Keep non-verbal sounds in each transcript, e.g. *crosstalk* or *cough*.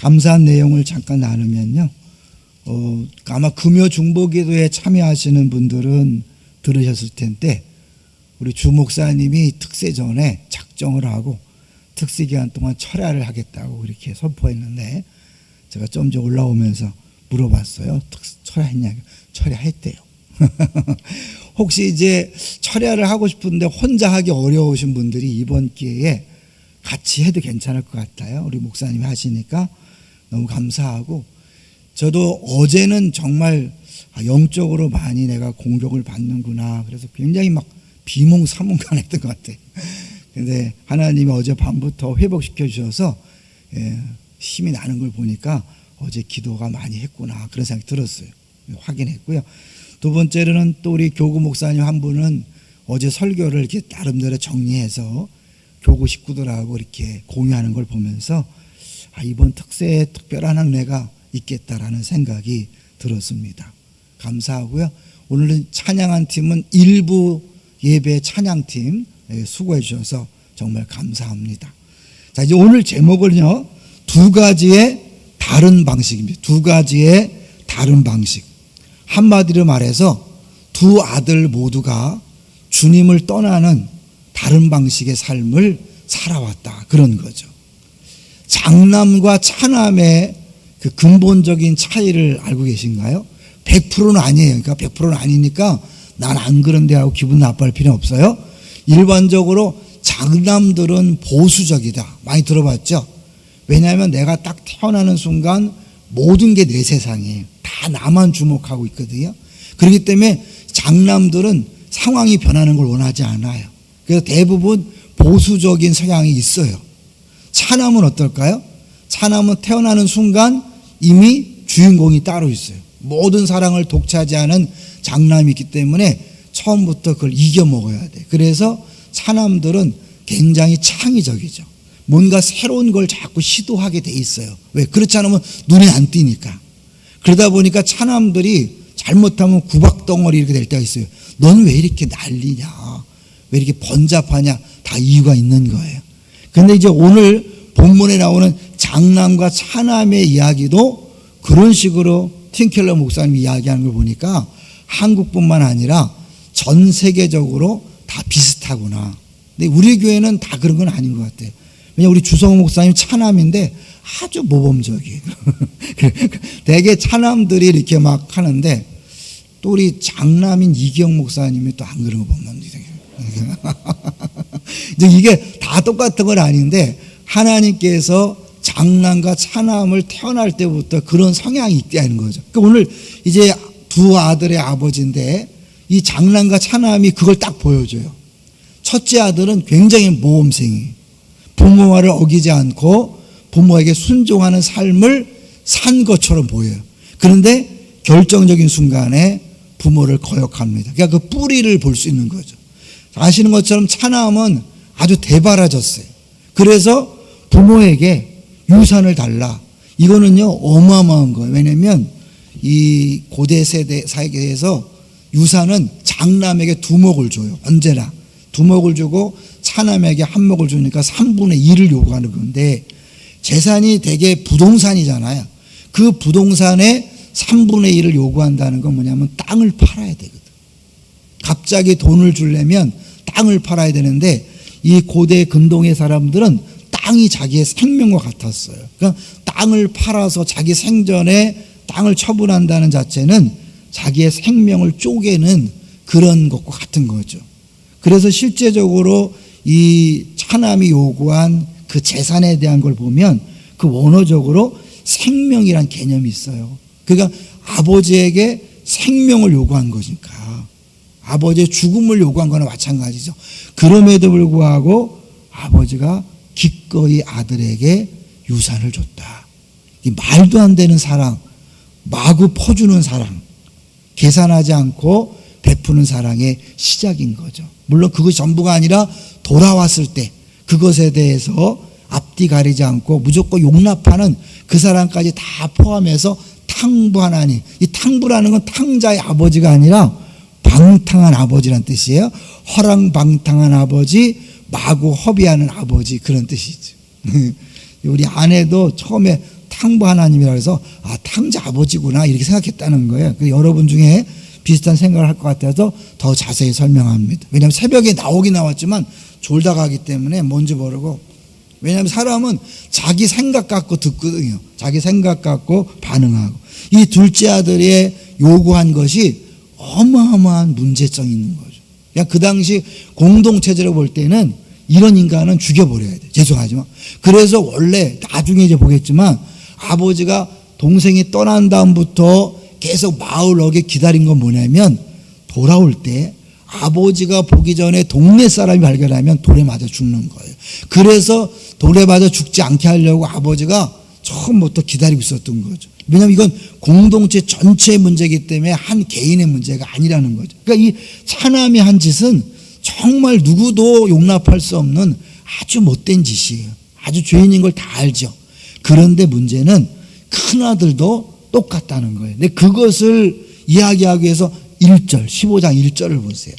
감사한 내용을 잠깐 나누면요. 어, 아마 금요 중보기도에 참여하시는 분들은 들으셨을 텐데 우리 주 목사님이 특세 전에 작정을 하고 특세 기간 동안 철야를 하겠다고 이렇게 선포했는데 제가 좀전 올라오면서 물어봤어요. 특, 철야했냐? 철야했대요. *laughs* 혹시 이제 철야를 하고 싶은데 혼자 하기 어려우신 분들이 이번 기회에 같이 해도 괜찮을 것 같아요. 우리 목사님이 하시니까 너무 감사하고 저도 어제는 정말 아, 영적으로 많이 내가 공격을 받는구나. 그래서 굉장히 막 비몽사몽간 했던 것 같아요. 근데 하나님이 어제 밤부터 회복시켜 주셔서 예, 힘이 나는 걸 보니까 어제 기도가 많이 했구나 그런 생각이 들었어요. 확인했고요. 두 번째로는 또 우리 교구 목사님 한 분은 어제 설교를 이렇게 나름대로 정리해서 교구 식구들하고 이렇게 공유하는 걸 보면서 아, 이번 특세에 특별한 은혜가 있겠다라는 생각이 들었습니다. 감사하고요. 오늘은 찬양한 팀은 일부 예배 찬양팀 예, 수고해 주셔서 정말 감사합니다. 자, 이제 오늘 제목은요. 두 가지의 다른 방식입니다. 두 가지의 다른 방식. 한마디로 말해서 두 아들 모두가 주님을 떠나는 다른 방식의 삶을 살아왔다. 그런 거죠. 장남과 차남의 그 근본적인 차이를 알고 계신가요? 100%는 아니에요. 그러니까 100%는 아니니까 난 안 그런데 하고 기분 나빠할 필요 없어요. 일반적으로 장남들은 보수적이다. 많이 들어봤죠? 왜냐하면 내가 딱 태어나는 순간 모든 게 내 세상이에요. 다 나만 주목하고 있거든요. 그렇기 때문에 장남들은 상황이 변하는 걸 원하지 않아요. 그래서 대부분 보수적인 성향이 있어요. 차남은 어떨까요? 차남은 태어나는 순간 이미 주인공이 따로 있어요. 모든 사랑을 독차지하는 장남이 있기 때문에 처음부터 그걸 이겨 먹어야 돼. 그래서 차남들은 굉장히 창의적이죠. 뭔가 새로운 걸 자꾸 시도하게 돼 있어요. 왜? 그렇지 않으면 눈에 안 띄니까. 그러다 보니까 차남들이 잘못하면 구박덩어리 이렇게 될 때가 있어요. 넌 왜 이렇게 난리냐? 왜 이렇게 번잡하냐? 다 이유가 있는 거예요. 근데 이제 오늘 본문에 나오는 장남과 차남의 이야기도 그런 식으로 팀켈러 목사님이 이야기하는 걸 보니까 한국뿐만 아니라 전 세계적으로 다 비슷하구나. 근데 우리 교회는 다 그런 건 아닌 것 같아요. 왜냐 우리 주성 목사님 차남인데 아주 모범적이에요. *laughs* 대개 차남들이 이렇게 막 하는데 또 우리 장남인 이기영 목사님이 또 안 그런 거 보면 이 *laughs* 제 이게 다 똑같은 건 아닌데 하나님께서 장남과 차남을 태어날 때부터 그런 성향이 있다는 거죠. 그러니까 오늘 이제 두 아들의 아버지인데 이 장남과 차남이 그걸 딱 보여줘요. 첫째 아들은 굉장히 모험생이에요. 부모 말을 어기지 않고 부모에게 순종하는 삶을 산 것처럼 보여요. 그런데 결정적인 순간에 부모를 거역합니다. 그러니까 그 뿌리를 볼 수 있는 거죠. 아시는 것처럼 차남은 아주 대바라졌어요. 그래서 부모에게 유산을 달라. 이거는요, 어마어마한 거예요. 왜냐면 이 고대 세대 사회에서 유산은 장남에게 두목을 줘요. 언제나. 두목을 주고 차남에게 한목을 주니까 3분의 1을 요구하는 건데 재산이 대개 부동산이잖아요. 그 부동산의 3분의 1을 요구한다는 건 뭐냐면 땅을 팔아야 되거든. 갑자기 돈을 주려면 땅을 팔아야 되는데 이 고대 근동의 사람들은 땅이 자기의 생명과 같았어요. 그러니까 땅을 팔아서 자기 생전에 땅을 처분한다는 자체는 자기의 생명을 쪼개는 그런 것과 같은 거죠. 그래서 실제적으로 이 차남이 요구한 그 재산에 대한 걸 보면 그 원어적으로 생명이란 개념이 있어요. 그러니까 아버지에게 생명을 요구한 거니까 아버지의 죽음을 요구한 거나 마찬가지죠. 그럼에도 불구하고 아버지가 기꺼이 아들에게 유산을 줬다. 이 말도 안 되는 사랑, 마구 퍼주는 사랑, 계산하지 않고 베푸는 사랑의 시작인 거죠. 물론 그것이 전부가 아니라 돌아왔을 때 그것에 대해서 앞뒤 가리지 않고 무조건 용납하는 그 사람까지 다 포함해서 탕부 하나님. 이 탕부라는 건 탕자의 아버지가 아니라 방탕한 아버지란 뜻이에요. 허랑방탕한 아버지, 마구 허비하는 아버지 그런 뜻이죠. *laughs* 우리 아내도 처음에 탕부 하나님이라 해서 아 탕자 아버지구나 이렇게 생각했다는 거예요. 그 여러분 중에 비슷한 생각을 할 것 같아서 더 자세히 설명합니다. 왜냐하면 새벽에 나오긴 나왔지만 졸다 가기 때문에 뭔지 모르고 왜냐하면 사람은 자기 생각 갖고 듣거든요. 자기 생각 갖고 반응하고 이 둘째 아들의 요구한 것이 어마어마한 문제성이 있는 거죠. 그냥 그 당시 공동체제로 볼 때는 이런 인간은 죽여버려야 돼. 죄송하지만. 그래서 원래 나중에 이제 보겠지만 아버지가 동생이 떠난 다음부터 계속 마을 어게 기다린 건 뭐냐면 돌아올 때 아버지가 보기 전에 동네 사람이 발견하면 돌에 맞아 죽는 거예요. 그래서 돌에 맞아 죽지 않게 하려고 아버지가 처음부터 기다리고 있었던 거죠. 왜냐하면 이건 공동체 전체의 문제이기 때문에 한 개인의 문제가 아니라는 거죠. 그러니까 이 차남이 한 짓은 정말 누구도 용납할 수 없는 아주 못된 짓이에요. 아주 죄인인 걸 다 알죠. 그런데 문제는 큰아들도 똑같다는 거예요. 근데 그것을 이야기하기 위해서 1절, 15장 1절을 보세요.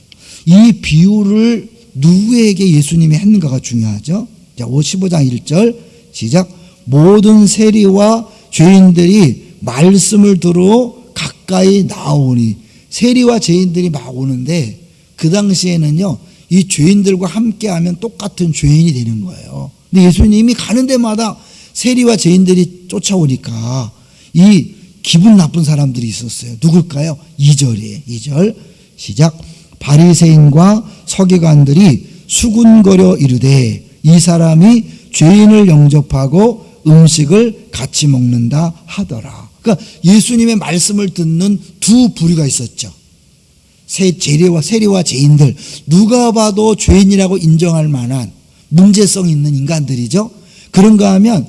이 비유를 누구에게 예수님이 했는가가 중요하죠. 자, 15장 1절 시작. 모든 세리와 죄인들이 말씀을 들어 가까이 나오니 세리와 죄인들이 막 오는데 그 당시에는요 이 죄인들과 함께하면 똑같은 죄인이 되는 거예요. 근데 예수님이 가는 데마다 세리와 죄인들이 쫓아오니까 이 기분 나쁜 사람들이 있었어요. 누굴까요? 2절이에요. 2절 시작. 바리새인과 서기관들이 수군거려 이르되 이 사람이 죄인을 영접하고 음식을 같이 먹는다 하더라. 그러니까 예수님의 말씀을 듣는 두 부류가 있었죠. 세 재리와 세리와 죄인들 누가 봐도 죄인이라고 인정할 만한 문제성 있는 인간들이죠. 그런가 하면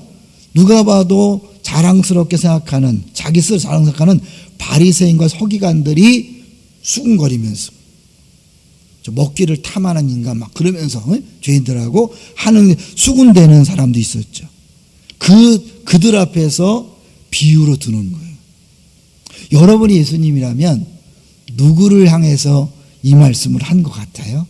누가 봐도 자랑스럽게 생각하는 자기 스스로 자랑스럽게 바리새인과 서기관들이 수군거리면서 저 먹기를 탐하는 인간 막 그러면서 어? 죄인들하고 하는 수군대는 사람도 있었죠. 그 그들 앞에서 비유로 두는 거예요. 여러분이 예수님이라면 누구를 향해서 이 말씀을 한 것 같아요?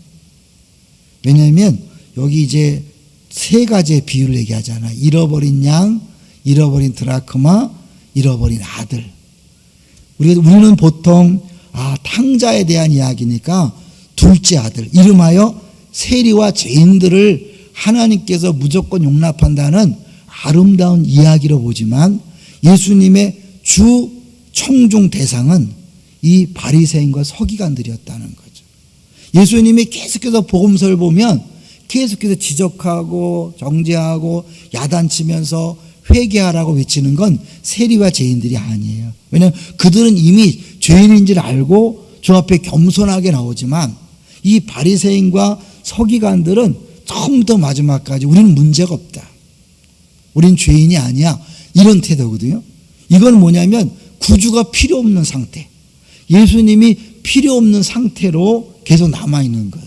왜냐하면 여기 이제 세 가지의 비유를 얘기하잖아. 잃어버린 양, 잃어버린 드라크마, 잃어버린 아들. 우리는 보통 아 탕자에 대한 이야기니까 둘째 아들 이름하여 세리와 죄인들을 하나님께서 무조건 용납한다는 아름다운 이야기로 보지만 예수님의 주 청중 대상은 이 바리새인과 서기관들이었다는 거죠. 예수님이 계속해서 복음서를 보면 계속해서 지적하고 정죄하고 야단치면서 회개하라고 외치는 건 세리와 죄인들이 아니에요. 왜냐하면 그들은 이미 죄인인 줄 알고 저 앞에 겸손하게 나오지만 이 바리새인과 서기관들은 처음부터 마지막까지 우리는 문제가 없다. 우린 죄인이 아니야. 이런 태도거든요. 이건 뭐냐면 구주가 필요 없는 상태. 예수님이 필요 없는 상태로 계속 남아있는 거예요.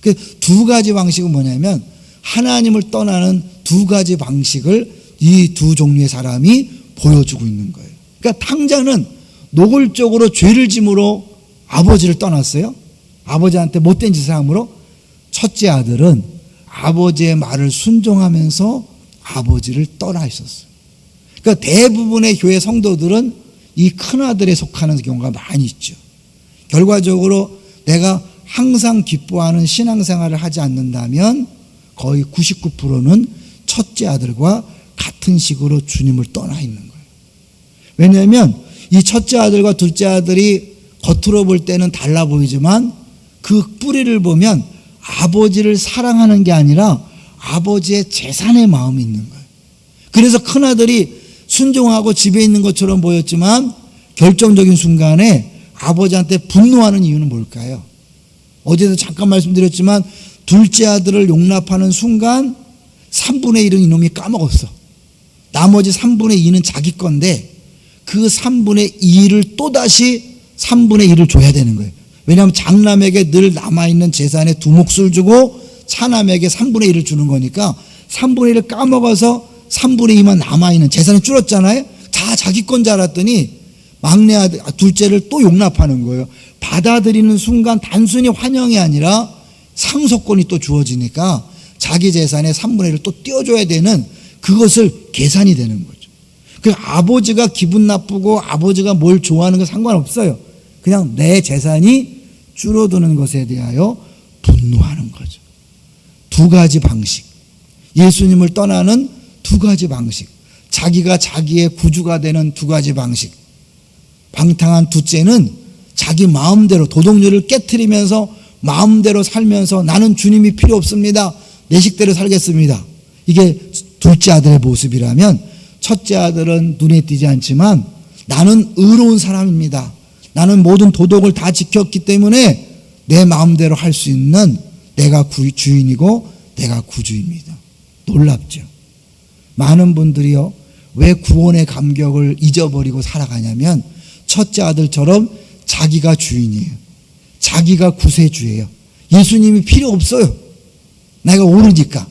그 두 가지 방식은 뭐냐면 하나님을 떠나는 두 가지 방식을 이 두 종류의 사람이 보여주고 있는 거예요. 그러니까 탕자는 노골적으로 죄를 짐으로 아버지를 떠났어요. 아버지한테 못된 짓을 함으로 첫째 아들은 아버지의 말을 순종하면서 아버지를 떠나 있었어요. 그러니까 대부분의 교회 성도들은 이 큰아들에 속하는 경우가 많이 있죠. 결과적으로 내가 항상 기뻐하는 신앙생활을 하지 않는다면 거의 99%는 첫째 아들과 같은 식으로 주님을 떠나 있는 거예요. 왜냐하면 이 첫째 아들과 둘째 아들이 겉으로 볼 때는 달라 보이지만 그 뿌리를 보면 아버지를 사랑하는 게 아니라 아버지의 재산의 마음이 있는 거예요. 그래서 큰아들이 순종하고 집에 있는 것처럼 보였지만 결정적인 순간에 아버지한테 분노하는 이유는 뭘까요? 어제도 잠깐 말씀드렸지만 둘째 아들을 용납하는 순간 3분의 1은 이놈이 까먹었어. 나머지 3분의 2는 자기 건데 그 3분의 2를 또다시 3분의 1을 줘야 되는 거예요. 왜냐하면 장남에게 늘 남아있는 재산의 두 몫을 주고 차남에게 3분의 1을 주는 거니까 3분의 1을 까먹어서 3분의 2만 남아있는 재산이 줄었잖아요. 다 자기 건 줄 알았더니 막내 아들, 둘째를 또 용납하는 거예요. 받아들이는 순간 단순히 환영이 아니라 상속권이 또 주어지니까 자기 재산의 3분의 1을 또 떼어줘야 되는 그것을 계산이 되는 거죠. 그 아버지가 기분 나쁘고 아버지가 뭘 좋아하는 건 상관없어요. 그냥 내 재산이 줄어드는 것에 대하여 분노하는 거죠. 두 가지 방식. 예수님을 떠나는 두 가지 방식. 자기가 자기의 구주가 되는 두 가지 방식. 방탕한 둘째는 자기 마음대로 도덕률을 깨뜨리면서 마음대로 살면서 나는 주님이 필요 없습니다. 내 식대로 살겠습니다. 이게 둘째 아들의 모습이라면 첫째 아들은 눈에 띄지 않지만 나는 의로운 사람입니다. 나는 모든 도덕을 다 지켰기 때문에 내 마음대로 할 수 있는 내가 구- 주인이고 내가 구주입니다. 놀랍죠. 많은 분들이요. 왜 구원의 감격을 잊어버리고 살아가냐면 첫째 아들처럼 자기가 주인이에요. 자기가 구세주예요. 예수님이 필요 없어요. 내가 오르니까.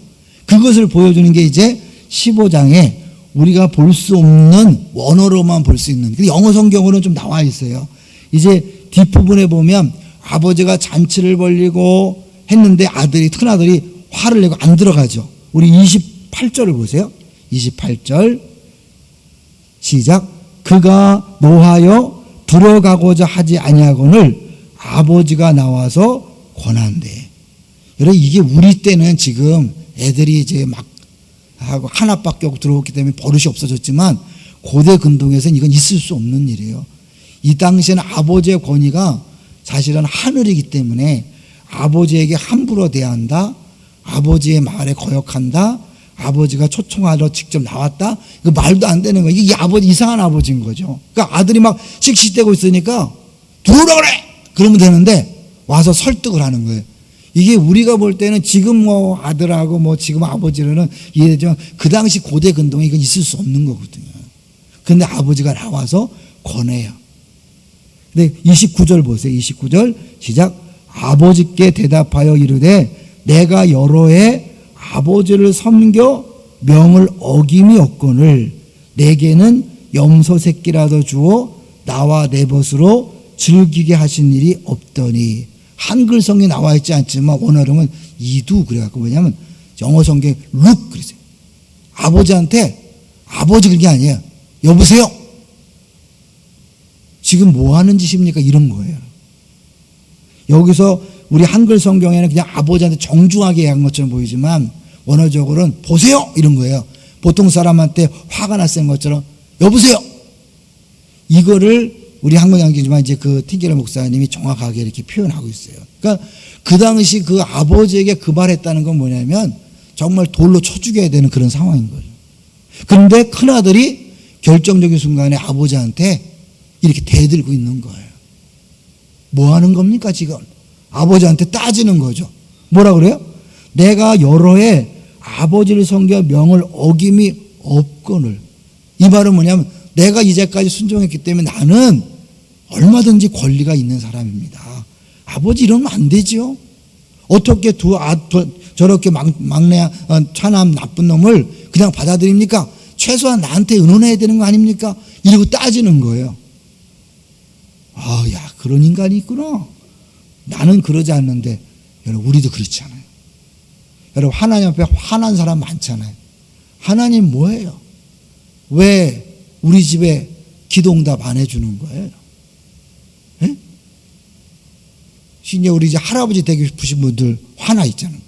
그것을 보여주는 게 이제 15장에 우리가 볼 수 없는 원어로만 볼 수 있는. 근데 영어 성경으로는 좀 나와 있어요. 이제 뒷부분에 보면 아버지가 잔치를 벌리고 했는데 아들이, 큰 아들이 화를 내고 안 들어가죠. 우리 28절을 보세요. 28절. 시작. 그가 노하여 들어가고자 하지 아니하거늘 아버지가 나와서 권한대. 여러분 이게 우리 때는 지금 애들이 이제 막 하고 하나밖에 없고 들어왔기 때문에 버릇이 없어졌지만 고대 근동에서는 이건 있을 수 없는 일이에요. 이 당시에는 아버지의 권위가 사실은 하늘이기 때문에 아버지에게 함부로 대한다. 아버지의 말에 거역한다. 아버지가 초청하러 직접 나왔다. 그 말도 안 되는 거예요. 이게 아버지 이상한 아버지인 거죠. 그러니까 아들이 막 씩씩대고 있으니까 들어오라 그래. 그러면 되는데 와서 설득을 하는 거예요. 이게 우리가 볼 때는 지금 뭐 아들하고 뭐 지금 아버지로는 이해되지만 그 당시 고대 근동에 이건 있을 수 없는 거거든요. 근데 아버지가 나와서 권해요. 근데 29절 보세요. 29절 시작. 아버지께 대답하여 이르되 내가 여러 해 아버지를 섬겨 명을 어김이 없거늘 내게는 염소 새끼라도 주어 나와 내 벗으로 즐기게 하신 일이 없더니 한글 성에 나와 있지 않지만 원어로는 이두 그래갖고 뭐냐면 영어 성경 룩 그러세요. 아버지한테 아버지 그게 아니에요. 여보세요. 지금 뭐 하는 짓입니까? 이런 거예요. 여기서 우리 한글 성경에는 그냥 아버지한테 정중하게 한 것처럼 보이지만 원어적으로는 보세요 이런 거예요. 보통 사람한테 화가 났을 것처럼 여보세요. 이거를 우리 한국 양기지만 이제 그 티게르 목사님이 정확하게 이렇게 표현하고 있어요. 그러니까 그 당시 그 아버지에게 그 말했다는 건 뭐냐면 정말 돌로 쳐 죽여야 되는 그런 상황인 거죠. 그런데 큰 아들이 결정적인 순간에 아버지한테 이렇게 대들고 있는 거예요. 뭐 하는 겁니까, 지금? 아버지한테 따지는 거죠. 뭐라 그래요? 내가 여러 해 아버지를 섬겨 명을 어김이 없거늘. 이 말은 뭐냐면 내가 이제까지 순종했기 때문에 나는 얼마든지 권리가 있는 사람입니다. 아버지 이러면 안 되죠. 어떻게 두 아, 두- 저렇게 막, 막내, 어, 차남 나쁜 놈을 그냥 받아들입니까? 최소한 나한테 의논해야 되는 거 아닙니까? 이러고 따지는 거예요. 아, 야, 그런 인간이 있구나. 나는 그러지 않는데, 여러분, 우리도 그렇지 않아요. 여러분, 하나님 앞에 화난 사람 많잖아요. 하나님 뭐예요? 왜 우리 집에 기도응답 안 해주는 거예요? 예? 이제 우리 이제 할아버지 되고 싶으신 분들 화나 있잖아요.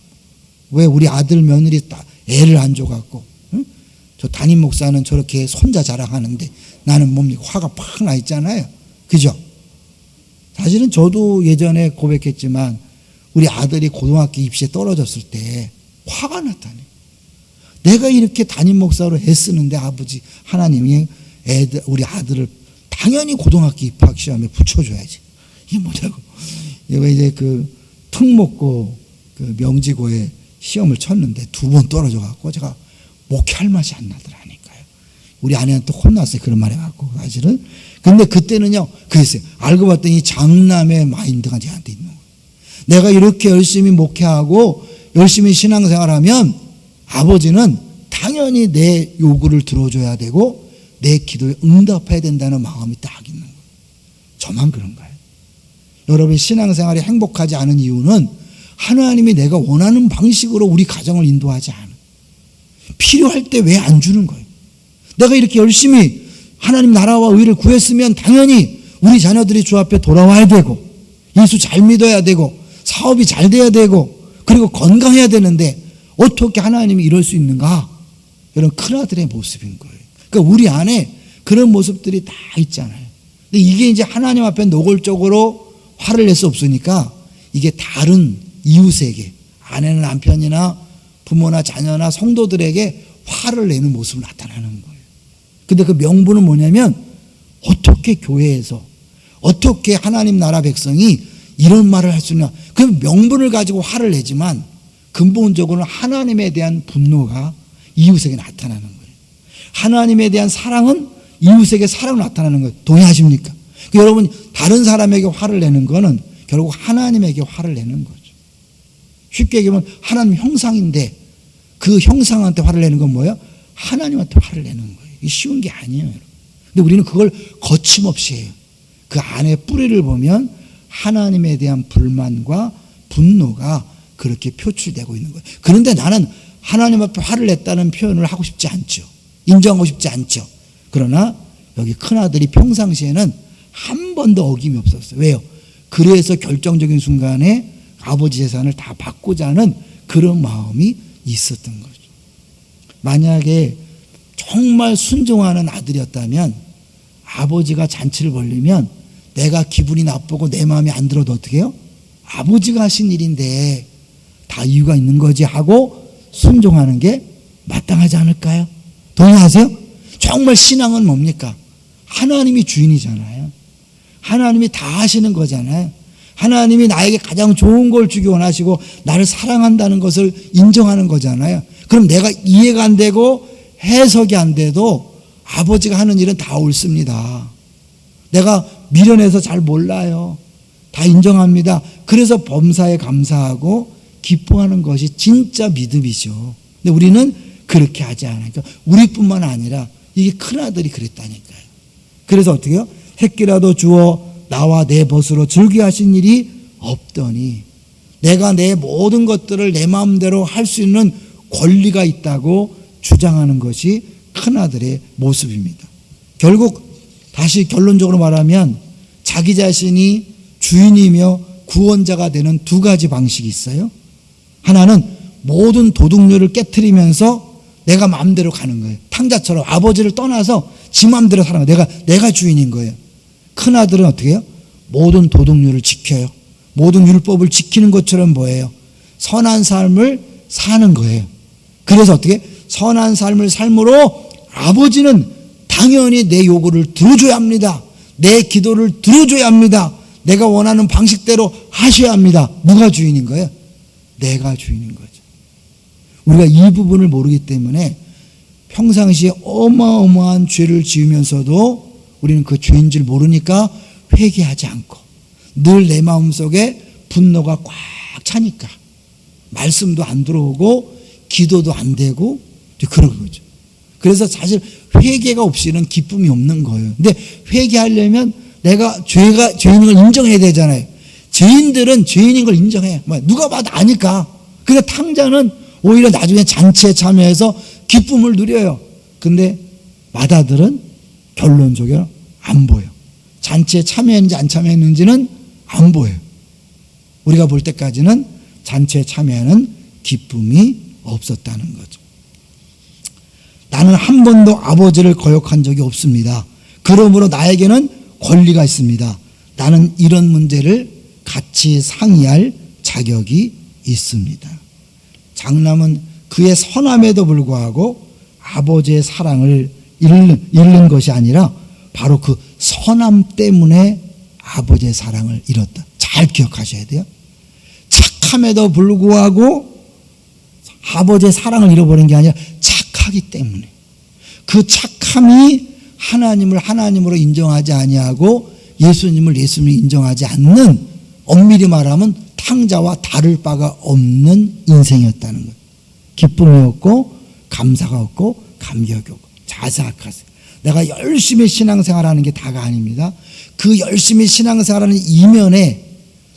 왜 우리 아들 며느리 다 애를 안 줘갖고 응? 저 담임 목사는 저렇게 손자 자랑하는데 나는 뭡니까 화가 팍 나 있잖아요. 그죠? 사실은 저도 예전에 고백했지만 우리 아들이 고등학교 입시에 떨어졌을 때 화가 났다니. 내가 이렇게 담임 목사로 애쓰는데 아버지 하나님이 애들 우리 아들을 당연히 고등학교 입학 시험에 붙여줘야지. 이게 뭐냐고. 이거 이제 그 특목고 그 명지고에 시험을 쳤는데 두 번 떨어져 갖고 제가 목회할 맛이 안 나더라니까요. 우리 아내한테 혼났어요. 그런 말 해 갖고 사실은. 근데 그때는요, 그랬어요. 알고 봤더니 장남의 마인드가 제한테 있는 거예요. 내가 이렇게 열심히 목회하고 열심히 신앙생활하면 아버지는 당연히 내 요구를 들어줘야 되고 내 기도에 응답해야 된다는 마음이 딱 있는 거예요. 저만 그런가요? 여러분 신앙생활이 행복하지 않은 이유는 하나님이 내가 원하는 방식으로 우리 가정을 인도하지 않아. 필요할 때 왜 안 주는 거예요? 내가 이렇게 열심히 하나님 나라와 의를 구했으면 당연히 우리 자녀들이 주 앞에 돌아와야 되고 예수 잘 믿어야 되고 사업이 잘 돼야 되고 그리고 건강해야 되는데 어떻게 하나님이 이럴 수 있는가? 이런 큰아들의 모습인 거예요. 그러니까 우리 안에 그런 모습들이 다 있잖아요. 근데 이게 이제 하나님 앞에 노골적으로 화를 낼 수 없으니까 이게 다른 이웃에게 아내는 남편이나 부모나 자녀나 성도들에게 화를 내는 모습을 나타나는 거예요. 근데 그 명분은 뭐냐면 어떻게 교회에서 어떻게 하나님 나라 백성이 이런 말을 할 수 있냐. 그 명분을 가지고 화를 내지만 근본적으로는 하나님에 대한 분노가 이웃에게 나타나는 거예요. 하나님에 대한 사랑은 이웃에게 사랑으로 나타나는 거예요. 동의하십니까? 그 여러분 다른 사람에게 화를 내는 거는 결국 하나님에게 화를 내는 거죠. 쉽게 얘기하면 하나님 형상인데 그 형상한테 화를 내는 건 뭐예요? 하나님한테 화를 내는 거예요. 쉬운 게 아니에요. 근데 우리는 그걸 거침없이 해요. 그 안에 뿌리를 보면 하나님에 대한 불만과 분노가 그렇게 표출되고 있는 거예요. 그런데 나는 하나님 앞에 화를 냈다는 표현을 하고 싶지 않죠. 인정하고 싶지 않죠. 그러나 여기 큰아들이 평상시에는 한 번도 어김이 없었어요. 왜요? 그래서 결정적인 순간에 아버지 재산을 다 받고자 하는 그런 마음이 있었던 거죠. 만약에 정말 순종하는 아들이었다면 아버지가 잔치를 벌리면 내가 기분이 나쁘고 내 마음에 안 들어도 어떻게 해요? 아버지가 하신 일인데 다 이유가 있는 거지 하고 순종하는 게 마땅하지 않을까요? 동의하세요? 정말 신앙은 뭡니까? 하나님이 주인이잖아요. 하나님이 다 하시는 거잖아요. 하나님이 나에게 가장 좋은 걸 주기 원하시고 나를 사랑한다는 것을 인정하는 거잖아요. 그럼 내가 이해가 안 되고 해석이 안 돼도 아버지가 하는 일은 다 옳습니다. 내가 미련해서 잘 몰라요. 다 인정합니다. 그래서 범사에 감사하고 기뻐하는 것이 진짜 믿음이죠. 근데 우리는 그렇게 하지. 그러니까 우리뿐만 아니라 이게 큰아들이 그랬다니까요. 그래서 어떻게 해요? 새끼라도 주어 나와 내 벗으로 즐겨하신 일이 없더니 내가 내 모든 것들을 내 마음대로 할 수 있는 권리가 있다고 주장하는 것이 큰아들의 모습입니다. 결국 다시 결론적으로 말하면 자기 자신이 주인이며 구원자가 되는 두 가지 방식이 있어요. 하나는 모든 도둑률을 깨뜨리면서 내가 마음대로 가는 거예요. 탕자처럼 아버지를 떠나서 지 마음대로 살아가. 내가 내가 주인인 거예요. 큰 아들은 어떻게 해요? 모든 도덕률을 지켜요. 모든 율법을 지키는 것처럼 뭐예요? 선한 삶을 사는 거예요. 그래서 어떻게? 선한 삶을 삶으로 아버지는 당연히 내 요구를 들어줘야 합니다. 내 기도를 들어줘야 합니다. 내가 원하는 방식대로 하셔야 합니다. 누가 주인인 거예요? 내가 주인인 거죠. 우리가 이 부분을 모르기 때문에 평상시에 어마어마한 죄를 지으면서도 우리는 그 죄인 줄 모르니까 회개하지 않고 늘 내 마음속에 분노가 꽉 차니까 말씀도 안 들어오고 기도도 안 되고 그런 거죠. 그래서 사실 회개가 없이는 기쁨이 없는 거예요. 근데 회개하려면 내가 죄가 죄인인 걸 인정해야 되잖아요. 죄인들은 죄인인 걸 인정해. 뭐 누가 봐도 아니까. 근데 탕자는 오히려 나중에 잔치에 참여해서 기쁨을 누려요. 근데 마다들은 결론적으로 안 보여. 잔치에 참여했는지 안 참여했는지는 안 보여요. 우리가 볼 때까지는 잔치에 참여하는 기쁨이 없었다는 거죠. 나는 한 번도 아버지를 거역한 적이 없습니다. 그러므로 나에게는 권리가 있습니다. 나는 이런 문제를 같이 상의할 자격이 있습니다. 장남은 그의 선함에도 불구하고 아버지의 사랑을 잃는, 잃는 것이 아니라 바로 그 선함 때문에 아버지의 사랑을 잃었다. 잘 기억하셔야 돼요. 착함에도 불구하고 아버지의 사랑을 잃어버린 게 아니라 착하기 때문에 그 착함이 하나님을 하나님으로 인정하지 아니하고 예수님을 예수님을 인정하지 않는 엄밀히 말하면 탕자와 다를 바가 없는 인생이었다는 거예요. 기쁨이 없고 감사가 없고 감격이 없고 잘 생각하세요. 내가 열심히 신앙생활하는 게 다가 아닙니다. 그 열심히 신앙생활하는 이면에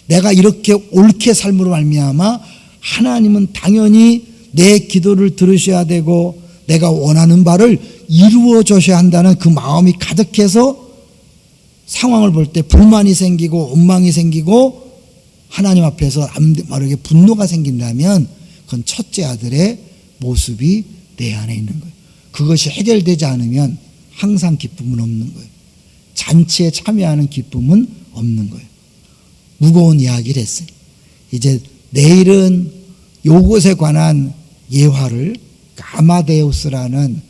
내가 이렇게 옳게 삶으로 말미암아 하나님은 당연히 내 기도를 들으셔야 되고 내가 원하는 바를 이루어 줘야 한다는 그 마음이 가득해서 상황을 볼 때 불만이 생기고 원망이 생기고 하나님 앞에서 암르게 분노가 생긴다면 그건 첫째 아들의 모습이 내 안에 있는 거예요. 그것이 해결되지 않으면 항상 기쁨은 없는 거예요. 잔치에 참여하는 기쁨은 없는 거예요. 무거운 이야기를 했어요. 이제 내일은 요것에 관한 예화를 아마데우스라는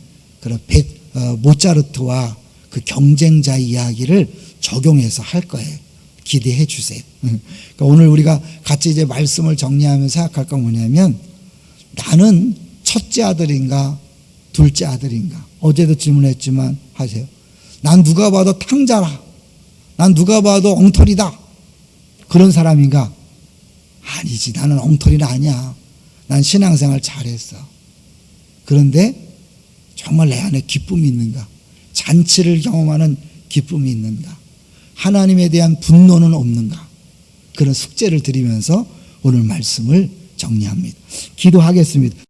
그런 베, 어, 모차르트와 그 경쟁자 이야기를 적용해서 할 거예요. 기대해 주세요. *laughs* 그러니까 오늘 우리가 같이 이제 말씀을 정리하면서 생각할 건 뭐냐면 나는 첫째 아들인가 둘째 아들인가 어제도 질문했지만 하세요. 난 누가 봐도 탕자라. 난 누가 봐도 엉터리다. 그런 사람인가? 아니지. 나는 엉터리는 아니야. 난 신앙생활 잘했어. 그런데 정말 내 안에 기쁨이 있는가? 잔치를 경험하는 기쁨이 있는가? 하나님에 대한 분노는 없는가? 그런 숙제를 드리면서 오늘 말씀을 정리합니다. 기도하겠습니다.